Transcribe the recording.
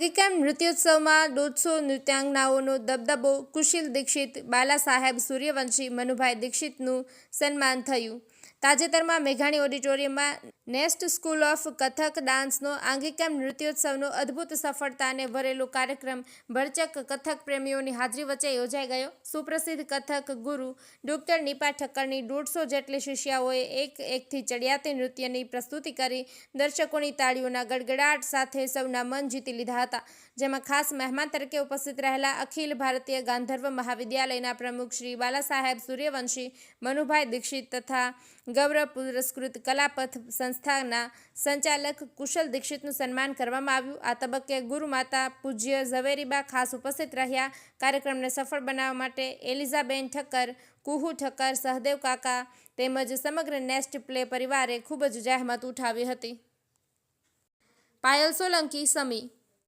વિક્રમ નૃત્યોત્સવમાં દોઢસો નૃત્યાંગનાઓનો દબદબો કુશીલ દીક્ષિત બાલા સાહેબ સૂર્યવંશી મનુભાઈ દીક્ષિતનું સન્માન થયું. તાજેતરમાં મેઘાણી ઓડિટોરિયમમાં નેસ્ટ સ્કૂલ ઓફ કથક, ડાન્સનો આંગિકમ નૃત્યોત્સવનો અદ્ભુત સફળતાને ભરેલો કાર્યક્રમ ભરચક કથક પ્રેમીઓની હાજરી વચ્ચે યોજાઈ ગયો. સુપ્રસિદ્ધ કથક ગુરુ ડોક્ટર નિપા ઠક્કરની દોઢસો જેટલી શિષ્યાઓએ એક એકથી ચડિયાતી નૃત્યની પ્રસ્તુતિ કરી દર્શકોની તાળીઓના ગડગડાટ સાથે સૌના મન જીતી લીધા હતા. જેમાં ખાસ મહેમાન તરીકે ઉપસ્થિત રહેલા અખિલ ભારતીય ગાંધર્વ મહાવિદ્યાલયના પ્રમુખ શ્રી બાલાસાહેબ સૂર્યવંશી, મનુભાઈ દીક્ષિત તથા ગૌરવ પુરસ્કૃત કલાપથ સંસ્થાના સંચાલક કુશલ દીક્ષિતનું સન્માન કરવામાં આવ્યું. આ તબક્કે ગુરુમાતા પૂજ્ય ઝવેરીબા ખાસ ઉપસ્થિત રહ્યા. કાર્યક્રમને સફળ બનાવવા માટે એલિઝાબેન ઠક્કર, કુહુ ઠક્કર, સહદેવ કાકા તેમજ સમગ્ર નેસ્ટ પ્લે પરિવારે ખૂબ જ જહેમત ઉઠાવી હતી. પાયલ સોલંકી સમી